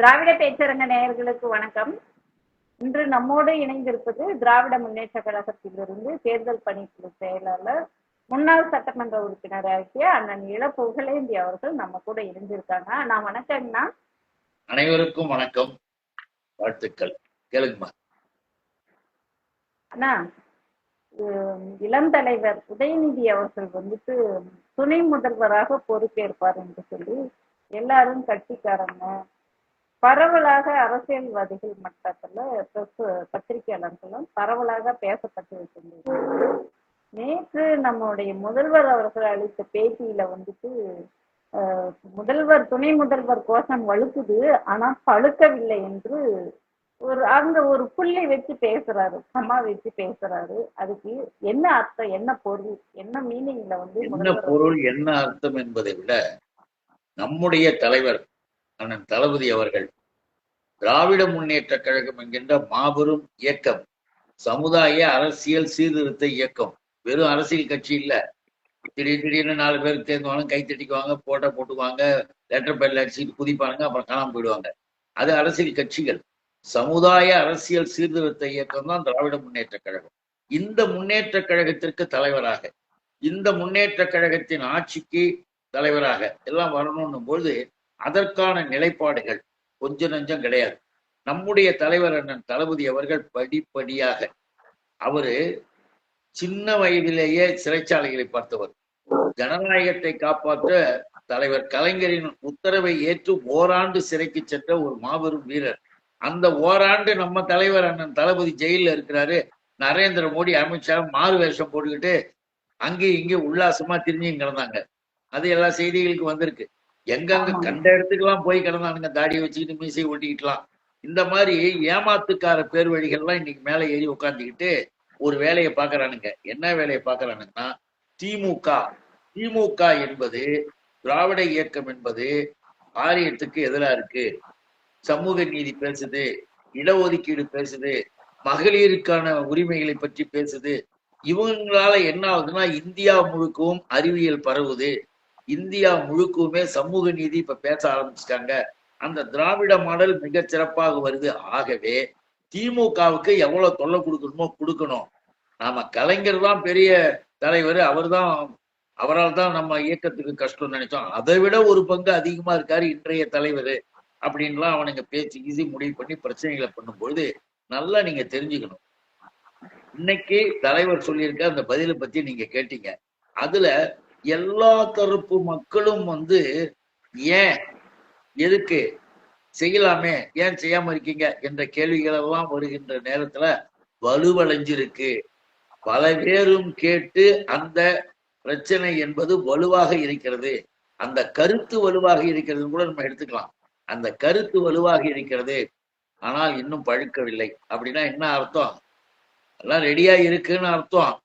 திராவிட பேச்சரங்க நேயர்களுக்கு வணக்கம். இன்று நம்மோடு இணைந்திருப்பது திராவிட முன்னேற்ற கழகத்திலிருந்து தேர்தல் பணிக்குழு செயலாளர் முன்னாள் சட்டமன்ற உறுப்பினர் ஆகிய அண்ணன் இள புகழேந்தி அவர்கள் நம்ம கூட இணைஞ்சிருக்காங்க நான் வணக்கங்கண்ணா அனைவருக்கும் வணக்கம். வாழ்த்துக்கள். கேளுங்கம்மா. அண்ணா இளம் தலைவர் உதயநிதி அவர்கள் வந்துட்டு துணை முதல்வராக பொறுப்பேற்பார் என்று சொல்லி எல்லாரும் கட்சிக்காரங்க பரவலாக அரசியல்வாதிகள் மட்டத்துல பிரஸ் பத்திரிகையாளர்களும் பரவலாக பேசப்பட்டு இருக்கின்றது நேற்று நம்முடைய முதல்வர் அவர்கள் அளித்த பேட்டியில வந்துட்டு முதல்வர் துணை முதல்வர் கோஷம் வலுக்குது ஆனா பழுக்கவில்லை என்று ஒரு அங்க ஒரு புள்ளி வச்சு பேசுறாரு கம்மா வச்சு பேசுறாரு. அதுக்கு என்ன அர்த்தம் என்ன பொருள் என்ன மீனிங்ல வந்து என்ன பொருள் என்ன அர்த்தம் என்பதை விட நம்முடைய தலைவர் அண்ணன் தளபதி அவர்கள் திராவிட முன்னேற்ற கழகம் என்கின்ற மாபெரும் இயக்கம் சமுதாய அரசியல் சீர்திருத்த இயக்கம் வெறும் அரசியல் கட்சி இல்ல. திடீர் திடீர்னு நாலு பேர் தேர்ந்துவாங்க கை தட்டிக்குவாங்க போட்டோ போட்டுக்குவாங்க லெட்டர் பேர்ல அடிச்சுட்டு குதிப்பானுங்க அப்புறம் காணாம போயிடுவாங்க. அது அரசியல் கட்சிகள். சமுதாய அரசியல் சீர்திருத்த இயக்கம் தான் திராவிட முன்னேற்ற கழகம். இந்த முன்னேற்ற கழகத்திற்கு தலைவராக இந்த முன்னேற்ற கழகத்தின் ஆட்சிக்கு தலைவராக எல்லாம் வரணும்னும் பொழுது அதற்கான நிலைப்பாடுகள் கொஞ்ச நஞ்சம் கிடையாது. நம்முடைய தலைவர் அண்ணன் தளபதி அவர்கள் படிப்படியாக அவரு சின்ன வயதிலேயே சிறைச்சாலைகளை பார்த்தவர். ஜனநாயகத்தை காப்பாற்ற தலைவர் கலைஞரின் உத்தரவை ஏற்று ஓராண்டு சிறைக்கு சென்ற ஒரு மாபெரும் வீரர். அந்த ஓராண்டு நம்ம தலைவர் அண்ணன் தளபதி ஜெயில இருக்கிறாரு. நரேந்திர மோடி அமித்ஷா மாறு வேஷம் போட்டுக்கிட்டு அங்கேயும் இங்கே உல்லாசமா திரிஞ்சு கிடந்தாங்க அது எல்லா செய்திகளுக்கு வந்திருக்கு. எங்கெங்க. கண்ட இடத்துக்கெல்லாம் போய் கிடந்தானுங்க தாடியை வச்சுக்கிட்டு மீசை ஒட்டிக்கிட்டுலாம் இந்த மாதிரி ஏமாத்துக்கார பேர் வழிகள்லாம் இன்னைக்கு மேலே ஏறி உட்காந்துக்கிட்டு ஒரு வேலையை பார்க்கறானுங்க. என்ன வேலையை பார்க்கறானுங்கன்னா திமுக. திமுக என்பது திராவிட இயக்கம் என்பது ஆரியத்துக்கு எதிரா இருக்கு. சமூக நீதி பேசுது இடஒதுக்கீடு பேசுது மகளிருக்கான உரிமைகளை பற்றி பேசுது. இவங்களால என்ன ஆகுதுன்னா இந்தியா முழுக்கவும் அறிவியல் பரவுது. இந்தியா முழுக்கவுமே சமூக நீதி இப்ப பேச ஆரம்பிச்சிட்டாங்க. அந்த திராவிட மாடல் மிக சிறப்பாக வருது. ஆகவே திமுகவுக்கு எவ்வளவு தொல்லை கொடுக்கணுமோ கொடுக்கணும். நாம கலைஞர் தான் பெரிய தலைவர். அவர்தான் அவரால் தான் நம்ம இயக்கத்துக்கு கஷ்டம் நினைச்சோம். அதை விட ஒரு பங்கு அதிகமா இருக்காரு இன்றைய தலைவர் அப்படின்லாம் அவனுங்க பேச்சு ஈஸி முடிவு பண்ணி பிரச்சனைகளை பண்ணும்பொழுது நல்லா நீங்க தெரிஞ்சுக்கணும். இன்னைக்கு தலைவர் சொல்லியிருக்க அந்த பதிலை பத்தி நீங்க கேட்டீங்க. அதுல எல்லா தரப்பு மக்களும் வந்து ஏன்? எதுக்கு? செய்யலாமே? ஏன் செய்யாம இருக்கீங்க? என்ற கேள்விகள் எல்லாம் வருகின்ற நேரத்துல வலுவடைஞ்சிருக்கு. பல பேரும் கேட்டு அந்த பிரச்சனை என்பது வலுவாக இருக்கிறது. அந்த கருத்து வலுவாக இருக்கிறது கூட நம்ம எடுத்துக்கலாம். அந்த கருத்து வலுவாக இருக்கிறது. ஆனால் இன்னும் பழுக்கவில்லை. அப்படின்னா என்ன அர்த்தம்? எல்லாம் ரெடியா இருக்குன்னு அர்த்தம்.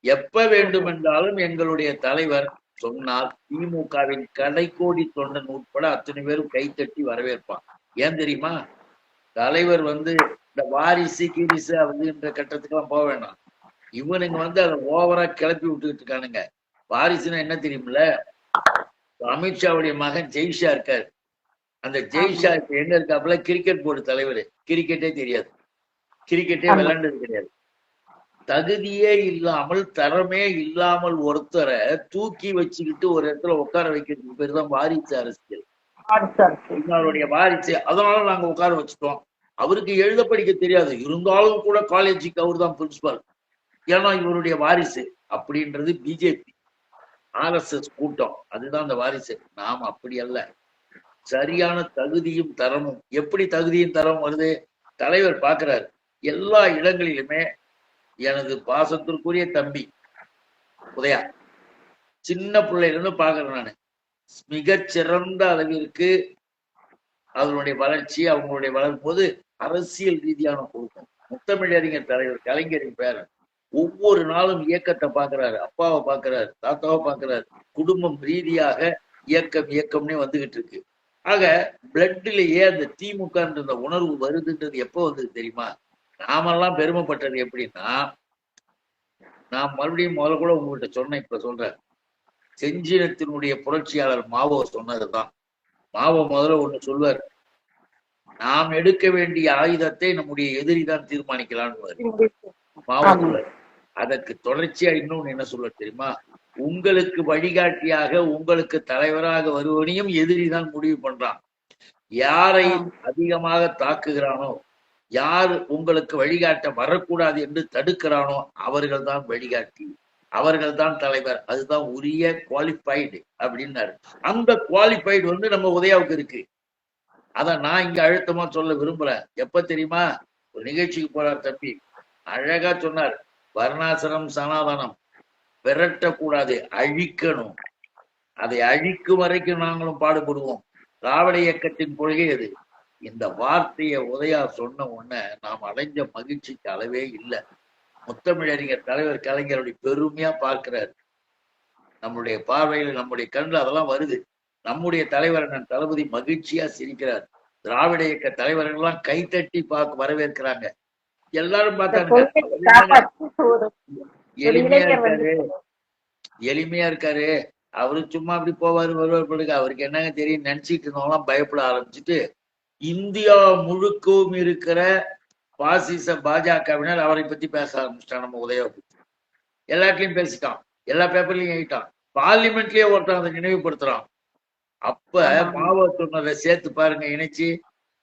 எப்ப வேண்டுமென்றாலும் எங்களுடைய தலைவர் சொன்னால் திமுகவின் கடைக்கோடி தொண்டன் உட்பட அத்தனை பேரும் கைத்தட்டி வரவேற்பான். ஏன் தெரியுமா? தலைவர் வந்து இந்த வாரிசு கிரிசு அப்படின்ற கட்டத்துக்கெல்லாம் போக வேண்டாம். இவனுங்க வந்து அதை ஓவரா கிளப்பி விட்டுக்கிட்டு இருக்கானுங்க. வாரிசுன்னா என்ன தெரியுமில்ல? அமித்ஷாவுடைய மகன் ஜெய்ஷா இருக்காரு. அந்த ஜெய்ஷா இப்ப எங்க இருக்காப்புல? கிரிக்கெட் போர்டு தலைவர். கிரிக்கெட்டே தெரியாது. கிரிக்கெட்டே. விளையாண்டது கிடையாது. தகுதியே இல்லாமல் தரமே இல்லாமல் ஒருத்தரை தூக்கி வச்சுக்கிட்டு ஒரு இடத்துல உட்கார வைக்கிறதுக்கு பேர் தான் வாரிசு அரசியல். அவருடைய வாரிசு. அதனால நாங்க உட்கார வச்சுட்டோம். அவருக்கு எழுத படிக்க தெரியாது. இருந்தாலும் கூட காலேஜுக்கு அவர் தான் பிரின்சிபால் ஏன்னா இவருடைய வாரிசு. அப்படின்றது பிஜேபி. ஆர்எஸ்எஸ் கூட்டம். அதுதான் அந்த வாரிசு. நாம் அப்படி அல்ல. சரியான தகுதியும் தரமும். எப்படி தகுதியும் தரம் வருது? தலைவர் பார்க்கிறார். எல்லா இடங்களிலுமே எனது பாசத்திற்குரிய தம்பி உதயா. சின்ன பிள்ளையில இருந்து பாக்குறேன் நானு மிகச்சிறந்த அளவிற்கு அதனுடைய வளர்ச்சி அவங்களுடைய வளரும் போது அரசியல் ரீதியான கொடுக்கும் முத்தமிழறிஞர் தலைவர் கலைஞரின் பேரன். ஒவ்வொரு நாளும் இயக்கத்தை பாக்குறாரு அப்பாவை பாக்குறாரு தாத்தாவை பாக்குறாரு குடும்பம் ரீதியாக இயக்கம் இயக்கம்னே வந்துகிட்டு இருக்கு. ஆக பிளட்லயே அந்த திமுகன்ற உணர்வு வருதுன்றது எப்போ வந்தது தெரியுமா? நாமெல்லாம் பெருமைப்பட்டது எப்படின்னா நான் மறுபடியும் முதல்ல கூட உங்ககிட்ட சொன்னேன் இப்ப சொல்றேன். செஞ்சினத்தினுடைய புரட்சியாளர் மாவோ சொன்னதுதான். மாவோ முதல்ல ஒண்ணு சொல்வார். நாம் எடுக்க வேண்டிய ஆயுதத்தை நம்முடைய எதிரி தான் தீர்மானிக்கலான்னு மாவட்டத்துல அதற்கு தொடர்ச்சியா இன்னொன்னு என்ன சொல்ல தெரியுமா? உங்களுக்கு வழிகாட்டியாக உங்களுக்கு தலைவராக வருவனையும் எதிரி தான் முடிவு பண்றான். யாரை அதிகமாக தாக்குகிறானோ யார் உங்களுக்கு வழிகாட்ட வரக்கூடாது என்று தடுக்கிறானோ அவர்கள் தான் வழிகாட்டி. அவர்கள் தான் தலைவர். அதுதான் உரிய குவாலிஃபைடு அப்படின்னாரு. அந்த குவாலிஃபைடு வந்து நம்ம உதயாவுக்கு இருக்கு. அதை நான் இங்க அழுத்தமா சொல்ல விரும்புறேன் எப்ப தெரியுமா? ஒரு நிகழ்ச்சிக்கு போறார் தம்பி. அழகா சொன்னார். வர்ணாசிரம் சனாதனம். விரட்டக்கூடாது. அழிக்கணும். அதை அழிக்கும் வரைக்கும் நாங்களும் பாடுபடுவோம். திராவிட இயக்கத்தின் கொள்கை அது. இந்த வார்த்தையை உதயா சொன்ன உடனே நாம் அடைஞ்ச மகிழ்ச்சிக்கு அளவே இல்லை. முத்தமிழறிஞர் தலைவர் கலைஞருடைய பெருமையா பார்க்கிறார். நம்முடைய பார்வையில் நம்முடைய கண்ணில் அதெல்லாம் வருது. நம்முடைய தலைவர் அண்ணன் தளபதி மகிழ்ச்சியா சிரிக்கிறார். திராவிட இயக்க தலைவர்கள் எல்லாம் கைத்தட்டி பார்க்க வரவேற்கிறாங்க. எல்லாரும் பார்த்தாங்க. எளிமையா இருக்காரு. எளிமையா இருக்காரு. அவரு சும்மா அப்படி போவாரு வருவார் படுக்க அவருக்கு என்னங்க தெரியும்? நினைச்சிட்டு இருந்தவங்களாம் பயப்பட ஆரம்பிச்சுட்டு இந்தியா முழுக்கவும் இருக்கிற பாசிச பாஜகவினர் அவரை பத்தி பேச ஆரம்பிச்சிட்டான் நம்ம உதய எல்லாத்துலயும் பேசிட்டான். எல்லா பேப்பர்லயும் எழுதிட்டான். பார்லிமெண்ட்லயே ஒருத்தன் அதை நினைவுபடுத்துறான். அப்ப மாவ சொன்னதை சேர்த்து பாருங்க இணைச்சு.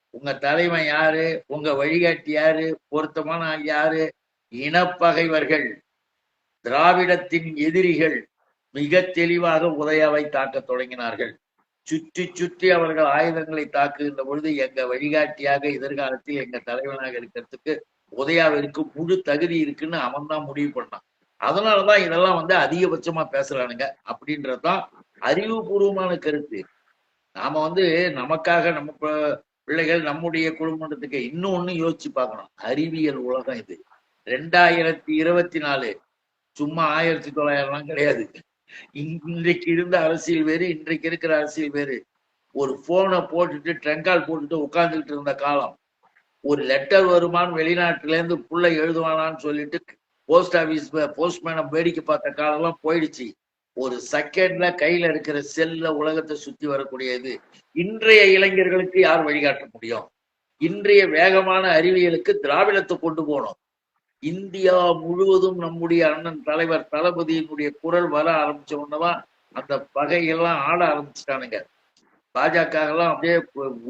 உங்க தலைவன் யாரு? உங்க வழிகாட்டி யாரு? பொருத்தமான ஆள் யாரு? இனப்பகைவர்கள். திராவிடத்தின் எதிரிகள் மிக தெளிவாக உதயாவை தாக்க தொடங்கினார்கள். சுற்றி சுற்றி அவர்கள் ஆயுதங்களை தாக்குகின்ற பொழுது எங்க வழிகாட்டியாக எதிர்காலத்தில் எங்க தலைவனாக இருக்கிறதுக்கு உதயாவிற்கு முழு தகுதி இருக்குன்னு அவன் தான் முடிவு பண்ணான். அதனாலதான் இதெல்லாம் வந்து அதிகபட்சமா பேசுறானுங்க. அப்படின்றதுதான் அறிவுபூர்வமான கருத்து. நாம வந்து நமக்காக நம்ம பிள்ளைகள் நம்முடைய குடும்பத்துக்கு இன்னொன்னு யோசிச்சு பார்க்கணும். அறிவியல் உலகம் இது. ரெண்டாயிரத்தி இருபத்தி நாலு. சும்மா ஆயிரத்தி தொள்ளாயிரம்லாம் கிடையாது. இன்றைக்கு இருந்த அரசியல் வேறு இன்றைக்கு இருக்கிற அரசியல் வேறு. ஒரு போனை போட்டுட்டு ட்ரங்கால் போட்டுட்டு உட்கார்ந்துட்டு இருந்த காலம். ஒரு லெட்டர் வருமானு வெளிநாட்டுல இருந்து புள்ள எழுதுவானான்னு சொல்லிட்டு போஸ்ட் ஆபீஸ் போஸ்ட்மேனை வேடிக்கை பார்த்த காலம்லாம் போயிடுச்சு. ஒரு செகண்ட்ல கையில இருக்கிற செல்ல உலகத்தை சுத்தி வரக்கூடியது. இன்றைய இளைஞர்களுக்கு யார் வழிகாட்ட முடியும்? இன்றைய வேகமான அறிவியலுக்கு திராவிடத்தை கொண்டு போனோம் இந்தியா முழுவதும் நம்முடைய அண்ணன் தலைவர் தளபதியினுடைய குரல் வர ஆரம்பிச்ச உடனேதான் அந்த பகையெல்லாம் ஆட ஆரம்பிச்சுட்டானுங்க. பாஜக எல்லாம் அப்படியே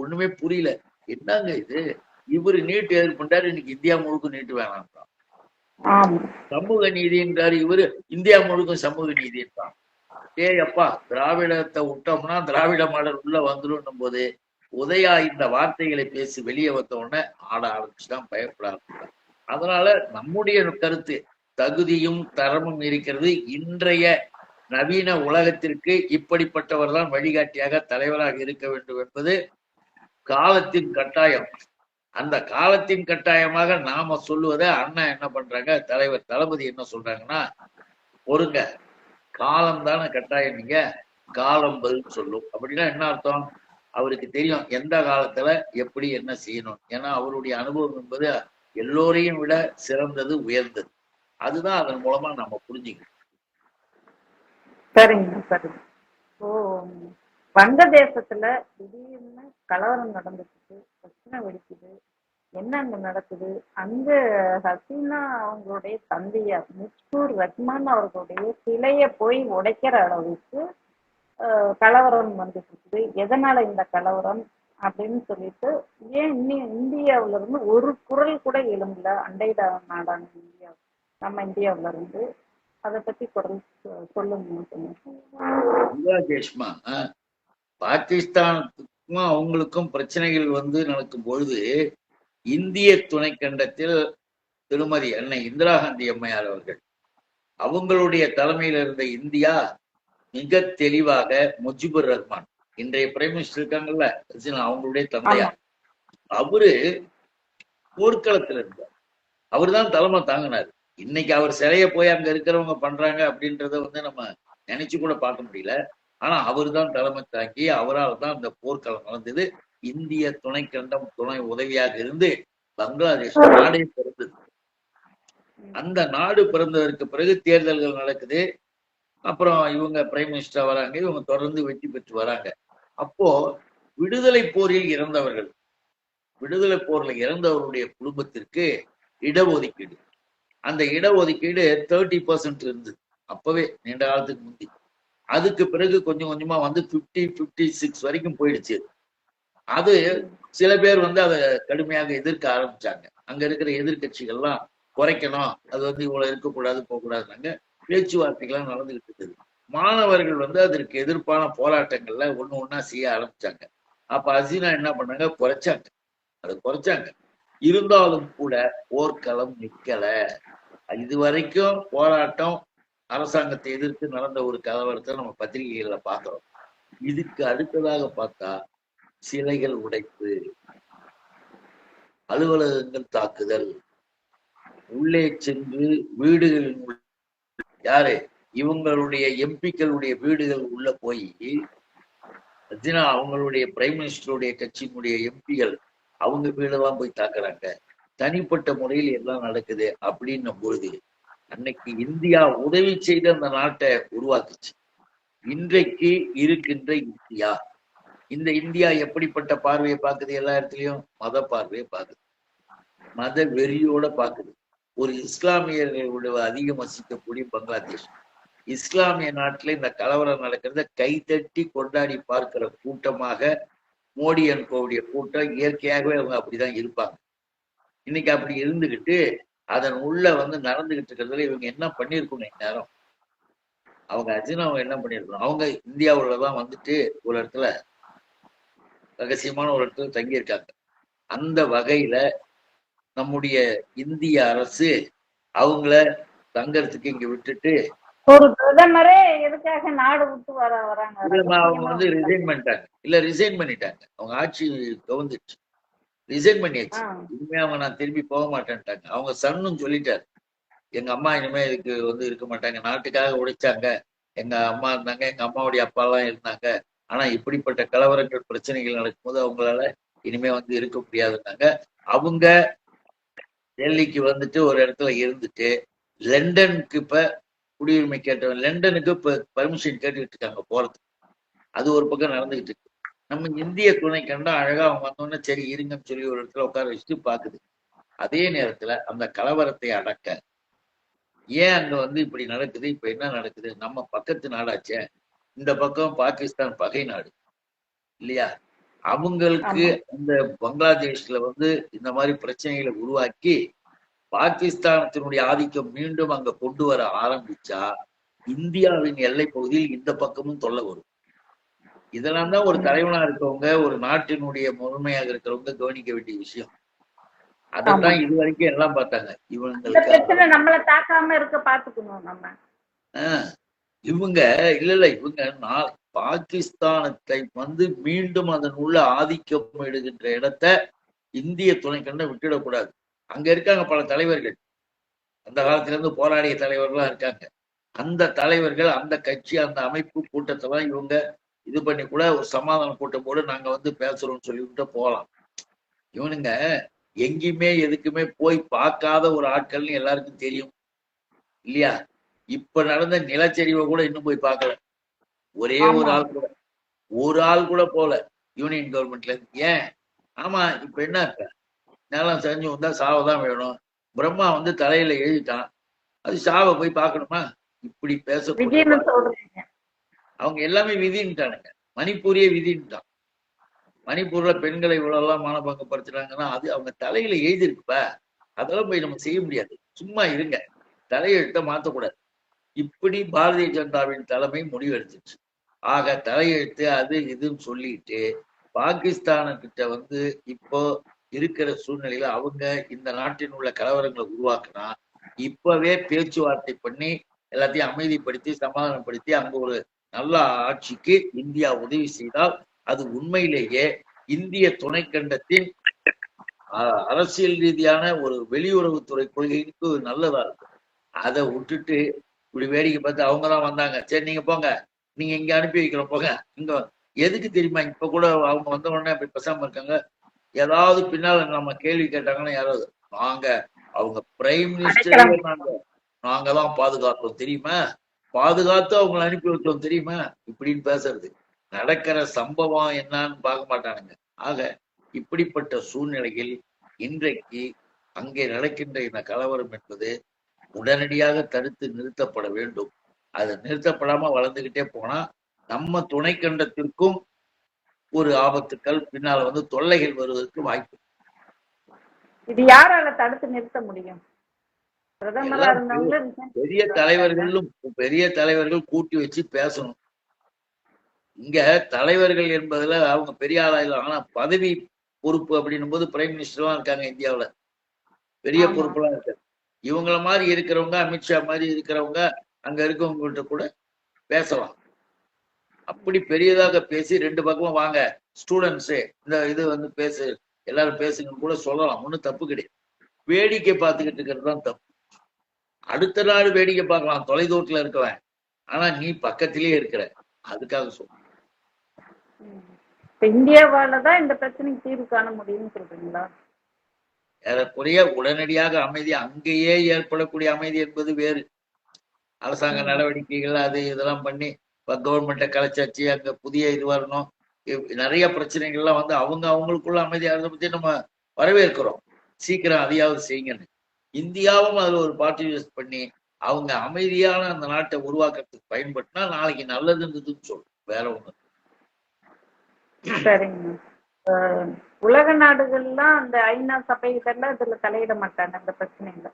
ஒண்ணுமே புரியல. என்னங்க இது? இவரு நீட்டு எதிர்ப்புண்டாரு இன்னைக்கு இந்தியா முழுக்க நீட்டு வேணாம் சமூக நீதின்றாரு இவரு இந்தியா முழுக்கும் சமூக நீதின்றான். ஏ அப்பா திராவிடத்தை விட்டோம்னா திராவிட மாடல் உள்ள வந்துடும் போது உதயா இந்த வார்த்தைகளை பேசி வெளியே வந்த உடனே ஆட ஆரம்பிச்சுதான் பயப்பட ஆரம்பிச்சான் அதனால நம்முடைய கருத்து தகுதியும் தரமும் இருக்கிறது. இன்றைய நவீன உலகத்திற்கு இப்படிப்பட்டவர் தான் வழிகாட்டியாக தலைவராக இருக்க வேண்டும் என்பது காலத்தின் கட்டாயம். அந்த காலத்தின் கட்டாயமாக நாம சொல்லுவதை அண்ணா என்ன பண்றாங்க தலைவர் தளபதி என்ன சொல்றாங்கன்னா பொறுங்க காலம் தானே கட்டாயம் நீங்க காலம் பதில் சொல்லும். அப்படின்னா என்ன அர்த்தம்? அவருக்கு தெரியும் எந்த காலத்துல எப்படி என்ன செய்யணும். ஏன்னா அவருடைய அனுபவம் என்பது எல்லோரையும் விட சிறந்தது உயர்ந்தது. அதுதான் அதன் மூலமா நம்ம புரிஞ்சுக்கணும். சரிங்க சரிங்க. ஓ வங்கதேசத்துல திடீர்னு கலவரம் நடந்துச்சு பிரச்சனை வெடிக்குது என்ன அங்க நடக்குது? அங்க ஹசீனா அவங்களுடைய தந்தையார் முஸ்தூர் ரஹ்மான் அவர்களுடைய சிலைய போய் உடைக்கிற அளவுக்கு கலவரம் வந்துட்டு இருக்குது. எதனால இந்த கலவரம்? அப்படின்னு சொல்லிட்டு ஏன் இன்னி இந்தியாவில இருந்து ஒரு குரல் கூட எழும்பல? அண்டை நாடான இந்தியா நம்ம இந்தியாவில இருந்து. அதை பத்தி குரல் சொல்லுங்க ஜெஷ்மா பாகிஸ்தானுக்கும் அவங்களுக்கும் பிரச்சனைகள் வந்து நடக்கும் பொழுது இந்திய துணைக்கண்டத்தில் திருமதி அன்னை இந்திரா காந்தி அம்மையார் அவர்கள் அவங்களுடைய தலைமையில் இருந்த இந்தியா மிக தெளிவாக முஜிபுர் ரஹ்மான் இன்றைய பிரைம் மினிஸ்டர் இருக்காங்கல்ல அவங்களுடைய தந்தையார். அவரு போர்க்களத்துல இருந்தார். அவர் தான் தலைமை தாங்கினார். இன்னைக்கு அவர் சிலைய போய் அங்க இருக்கிறவங்க பண்றாங்க அப்படின்றத வந்து நம்ம நினைச்சு கூட பார்க்க முடியல. ஆனா அவர் தான் தலைமை தாங்கி அவரால் தான் அந்த போர்க்களம் நடந்தது. இந்திய துணைக்கண்டம் துணை உதவியாக இருந்து பங்களாதேஷ் நாடே பிறந்தது. அந்த நாடு பிறந்ததற்கு பிறகு தேர்தல்கள் நடக்குது. அப்புறம் இவங்க பிரைம் மினிஸ்டர் வராங்க இவங்க தொடர்ந்து வெற்றி பெற்று வராங்க. அப்போ விடுதலை போரில் இறந்தவர்கள் விடுதலை போர்ல இறந்தவருடைய குடும்பத்திற்கு இடஒதுக்கீடு. அந்த இடஒதுக்கீடு தேர்ட்டி பர்சன்ட் இருந்தது. அப்பவே நீண்ட காலத்துக்கு முந்தி. அதுக்கு பிறகு கொஞ்சம் கொஞ்சமா வந்து 50 56 சிக்ஸ் வரைக்கும் போயிடுச்சு. அது சில பேர் வந்து அதை கடுமையாக எதிர்க்க ஆரம்பிச்சாங்க. அங்க இருக்கிற எதிர்கட்சிகள்லாம் குறைக்கணும். அது வந்து இவ்வளவு இருக்கக்கூடாது போகக்கூடாதுனாங்க பேச்சுவார்த்தைகள்லாம் நடந்துகிட்டு இருக்குது. மாணவர்கள் வந்து அதற்கு எதிர்ப்பான போராட்டங்கள்ல ஒண்ணு ஒண்ணா செய்ய ஆரம்பிச்சாங்க. அப்ப அசீனா என்ன பண்ணாங்க? குறைச்சாங்க. அதை குறைச்சாங்க. இருந்தாலும் கூட போர்க்களம் நிக்கல. இது வரைக்கும் போராட்டம் அரசாங்கத்தை எதிர்த்து நடந்த ஒரு கலவரத்தை நம்ம பத்திரிகைகள்ல பாக்குறோம். இதுக்கு அடுத்ததாக பார்த்தா சிலைகள் உடைப்பு அலுவலகங்கள் தாக்குதல் உள்ளே சென்று வீடுகளின் யாரு? இவங்களுடைய எம்பிக்களுடைய வீடுகள் உள்ள போய் ரஜினா அவங்களுடைய பிரைம் மினிஸ்டருடைய கட்சியினுடைய எம்பிகள் அவங்க வீடெல்லாம் போய் தாக்குறாங்க. தனிப்பட்ட முறையில் எல்லாம் நடக்குது அப்படின்னும் பொழுது அன்னைக்கு இந்தியா உதவி செய்து அந்த நாட்டை உருவாக்குச்சு. இன்றைக்கு இருக்கின்ற இந்தியா. இந்த இந்தியா எப்படிப்பட்ட பார்வையை பார்க்குது எல்லா இடத்துலயும்? மத பார்வையை பார்க்குது. மத வெறியோட பார்க்குது. ஒரு இஸ்லாமியர்களோட அதிகம் வசிக்கக்கூடிய பங்களாதேஷ். இஸ்லாமிய நாட்டில் இந்த கலவரம் நடக்கிறத கைதட்டி கொண்டாடி பார்க்கிற கூட்டமாக மோடி அனுப்பக்கூடிய கூட்டம் இயற்கையாகவே அவங்க அப்படிதான் இருப்பாங்க. இன்னைக்கு அப்படி இருந்துகிட்டு அதன் உள்ள வந்து நடந்துகிட்டு இருக்கிறதுல இவங்க என்ன பண்ணியிருக்கணும் இந்நேரம்? அவங்க அர்ஜுனா அவங்க என்ன பண்ணியிருக்கணும்? அவங்க இந்தியாவுலதான் வந்துட்டு ஒரு இடத்துல ரகசியமான ஒரு இடத்துல தங்கியிருக்காங்க. அந்த வகையில நம்முடைய இந்திய அரசு அவங்கள தங்கறதுக்கு இங்க விட்டுட்டு ஒரு பிரதமரே எதுக்காக நாடு விட்டு வர வராங்க? அவங்க வந்து ரிசைன் பண்ணிட்டாங்க. இல்ல ரிசைன் பண்ணிட்டாங்க. அவங்க ஆட்சி கவுந்துச்சு ரிசைன் பண்ணியாச்சு. இனிமே அவங்க நான் திரும்பி போக மாட்டேன்ட்டாங்க. அவங்க சன்னும் சொல்லிட்டாரு. எங்க அம்மா இனிமே இதுக்கு வந்து இருக்க மாட்டாங்க. நாட்டுக்காக உழைச்சாங்க. எங்க அம்மா இருந்தாங்க. எங்க அம்மாவுடைய அப்பா எல்லாம் இருந்தாங்க. ஆனா இப்படிப்பட்ட கலவரங்கள் பிரச்சனைகள் நடக்கும்போது அவங்களால இனிமே வந்து இருக்க முடியாதுன்னாங்க. அவங்க டெல்லிக்கு வந்துட்டு ஒரு இடத்துல இருந்துட்டு லண்டனுக்கு இப்ப குடியுரிமை கேட்டவன். லண்டனுக்கு பர்மிஷன் கேட்டுக்கிட்டு இருக்காங்க போறது அது ஒரு பக்கம் நடந்துகிட்டு இருக்கு. நம்ம இந்திய துணை கண்டா அழகா அவங்க வந்தோடனே சரி இருங்கன்னு சொல்லி ஒரு இடத்துல உட்கார வச்சுட்டு பாக்குது. அதே நேரத்துல அந்த கலவரத்தை அடக்க ஏன் அங்க வந்து இப்படி நடக்குது? இப்ப என்ன நடக்குது? நம்ம பக்கத்து நாடாச்சே. இந்த பக்கம் பாகிஸ்தான் பகை நாடு. இல்லையா? அவங்களுக்கு அந்த பங்களாதேஷ்ல வந்து இந்த மாதிரி பிரச்சனைகளை உருவாக்கி பாகிஸ்தானத்தினுடைய ஆதிக்கம் மீண்டும் அங்க கொண்டு வர ஆரம்பிச்சா இந்தியாவின் எல்லை பகுதியில் இந்த பக்கமும் தொல்லை வரும். இதெல்லாம் தான் ஒரு தலைவனா இருக்கவங்க ஒரு நாட்டினுடைய முழுமையாக இருக்கிறவங்க கவனிக்க வேண்டிய விஷயம். அதைத்தான் இது வரைக்கும் எல்லாம் பார்த்தாங்க. இவங்களுக்கு நம்மள தாக்காம இருக்க பாத்துக்கணும் நம்ம. இவங்க இல்ல இல்ல இவங்க நான் பாகிஸ்தானத்தை வந்து மீண்டும் அதன் உள்ள ஆதிக்கம் எடுக்கின்ற இடத்த இந்திய துணைக்கண்ட விட்டுடக்கூடாது அங்க இருக்காங்க பல தலைவர்கள். அந்த காலத்துல இருந்து போராடிய தலைவர்கள்லாம் இருக்காங்க. அந்த தலைவர்கள் அந்த கட்சி அந்த அமைப்பு கூட்டத்தெல்லாம் இவங்க இது பண்ணி கூட ஒரு சமாதான கூட்டம் போடு நாங்க வந்து பேசுறோம்னு சொல்லிவிட்டு போகலாம். இவனுங்க எங்கேயுமே எதுக்குமே போய் பார்க்காத ஒரு ஆட்கள்னு எல்லாருக்கும் தெரியும். இல்லையா? இப்ப நடந்த நிலச்சரிவை கூட இன்னும் போய் பார்க்கல. ஒரே ஒரு. ஆள் கூட. ஒரு ஆள் கூட போல யூனியன் கவர்மெண்ட்ல இருந்து. ஏன்? ஆமா இப்ப என்ன? நிலம் செஞ்சு வந்தா சாவதான் வேணும். பிரம்மா வந்து தலையில எழுதிட்டான். அது சாவை போய் பார்க்கணுமா? இப்படி சொல்றீங்க. அவங்க எல்லாமே விதின்ட்டானுங்க. மணிப்பூரியே விதின்ட்டான். மணிப்பூர்ல பெண்களை இவ்வளவு எல்லாம் மானபங்கப்படுத்துறாங்கன்னா அது அவங்க தலையில எழுதிருக்குப்பா அதெல்லாம் போய் நம்ம செய்ய முடியாது. சும்மா இருங்க. தலையெழுத்த மாத்தக்கூடாது. இப்படி பாரதிய ஜனதாவின் தலைமை முடிவெடுத்துச்சு. ஆக தலையெழுத்து அது இதுன்னு சொல்லிட்டு பாகிஸ்தானுக்கிட்ட வந்து இப்போ இருக்கிற சூழ்நிலையில அவங்க இந்த நாட்டின் உள்ள கலவரங்களை உருவாக்குனா இப்பவே பேச்சுவார்த்தை பண்ணி எல்லாத்தையும் அமைதிப்படுத்தி சமாதானப்படுத்தி அங்க ஒரு நல்ல ஆட்சிக்கு இந்தியா உதவி செய்தால் அது உண்மையிலேயே இந்திய துணைக்கண்டத்தின் அஹ், அரசியல் ரீதியான ஒரு வெளியுறவுத்துறை கொள்கைக்கு நல்லதா இருக்கும். அதை விட்டுட்டு இப்படி வேடிக்கை பார்த்து அவங்க தான் வந்தாங்க. சரி நீங்க போங்க. நீங்க இங்க அனுப்பி வைக்கிறோம் போங்க. இங்க எதுக்கு தெரியுமா? இப்ப கூட அவங்க வந்த உடனே அப்படி பேசாம இருக்காங்க. ஏதாவது பின்னால நம்ம கேள்வி கேட்டாங்கன்னா யாராவது நாங்க அவங்க பிரைம் மினிஸ்டர் நாங்க தான் பாதுகாத்தோம் தெரியுமா? பாதுகாத்து அவங்களை அனுப்பி விட்டோம் தெரியுமா? இப்படின்னு பேசுறது. நடக்கிற சம்பவம் என்னன்னு பார்க்க மாட்டானுங்க. ஆக இப்படிப்பட்ட சூழ்நிலையில் இன்றைக்கு அங்கே நடக்கின்ற இந்த கலவரம் என்பது உடனடியாக தடுத்து நிறுத்தப்பட வேண்டும். அது நிறுத்தப்படாம வளர்ந்துகிட்டே போனா நம்ம துணை கண்டத்திற்கும் ஒரு ஆபத்துக்கள் பின்னால வந்து தொல்லைகள் வருவதற்கு வாய்ப்பு. இது யாரால தடுத்து நிறுத்த முடியும்? பெரிய தலைவர்களும் பெரிய தலைவர்கள் கூட்டி வச்சு பேசணும். இங்க தலைவர்கள் என்பதுல அவங்க பெரிய ஆளா இல்லை. ஆனா பதவி பொறுப்பு அப்படின்னும் போது பிரைம் மினிஸ்டர்லாம் இருக்காங்க இந்தியாவுல. பெரிய. பொறுப்புலாம் இருக்காங்க இவங்கள மாதிரி இருக்கிறவங்க அமித்ஷா மாதிரி இருக்கிறவங்க அங்க இருக்கவங்ககிட்ட கூட பேசலாம். அப்படி பெரியதாக பேசி ரெண்டு பக்கமும் வாங்க. ஸ்டூடெண்ட்ஸு இந்த இது வந்து பேசு எல்லாரும் பேசுங்கன்னு கூட சொல்லலாம். ஒன்றும் தப்பு கிடையாது. வேடிக்கை பார்த்துக்கிட்டு இருக்கிறது தான் தப்பு. அடுத்த நாள் வேடிக்கை பார்க்கலாம். தொலைதூரத்துல இருக்கவன். ஆனா நீ பக்கத்திலேயே இருக்கிற. அதுக்காக சொல்ல ம். இப்ப இந்தியாவால தான் இந்த பிரச்சனைக்கு தீர்வு காண முடியும்னு சொல்றீங்களா? ஏறக்குறைய உடனடியாக அமைதி அங்கேயே ஏற்படக்கூடிய அமைதி என்பது வேறு. அரசாங்க. நடவடிக்கைகள் அது இதெல்லாம் பண்ணி கவர்மெண்ட்டை கலைச்சாச்சு அங்க புதிய இது வரணும். நிறைய பிரச்சனைகள்லாம் வந்து அவங்க அவங்களுக்குள்ள அமைதியாக பத்தி நம்ம வரவேற்கிறோம். சீக்கிரம் அதையாவது செய்யுங்கன்னு. இந்தியாவும் அதுல ஒரு பார்ட்டிசிபேட் பண்ணி அவங்க அமைதியான அந்த நாட்டை உருவாக்குறதுக்கு பயன்படுத்தினா நாளைக்கு நல்லதுன்றதுன்னு சொல்லணும் வேற ஒன்று சரிங்க. அஹ், உலக நாடுகள்லாம் அந்த ஐநா சபைகள்லாம் இதுல தலையிட மாட்டாங்க அந்த பிரச்சனைகளை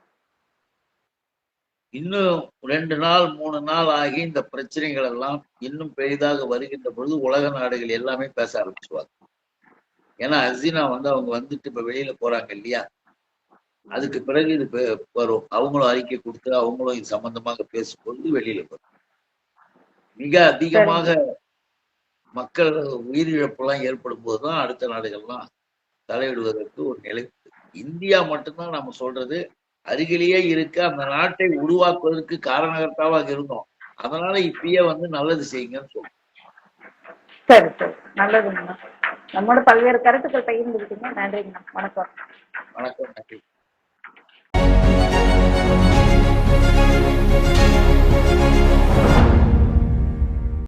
இன்னும் ரெண்டு நாள் மூணு நாள் ஆகி இந்த பிரச்சனைகள் எல்லாம் இன்னும் பெரிதாக வருகின்ற பொழுது உலக நாடுகள் எல்லாமே பேச ஆரம்பிச்சுவாங்க ஏன்னா ஹசீனா வந்து அவங்க வந்துட்டு இப்ப வெளியில போறாங்க இல்லையா? அதுக்கு பிறகு இது வரும். அவங்களும் அறிக்கை கொடுத்து அவங்களும் இது சம்பந்தமாக பேசும்பொழுது வெளியில வரும். மிக அதிகமாக மக்கள் உயிரிழப்புலாம் ஏற்படும் போதுதான் அடுத்த நாடுகள்லாம் தலையிடுவதற்கு ஒரு நிலை. இந்தியா மட்டும்தான் நம்ம சொல்றது அருகிலேயே இருக்க அந்த நாட்டை உருவாக்குவதற்கு காரணகர்த்தாவாக இருந்தோம். அதனால இப்பயே வந்து நல்லது செய்யுங்கன்னு சொல்றோம். சரி சரி. நல்லதுங்கண்ணா நம்மோட பல்வேறு கருத்துக்கள் பகிர்ந்துக்கிட்டீங்க நன்றிங்கண்ணா வணக்கம். வணக்கம்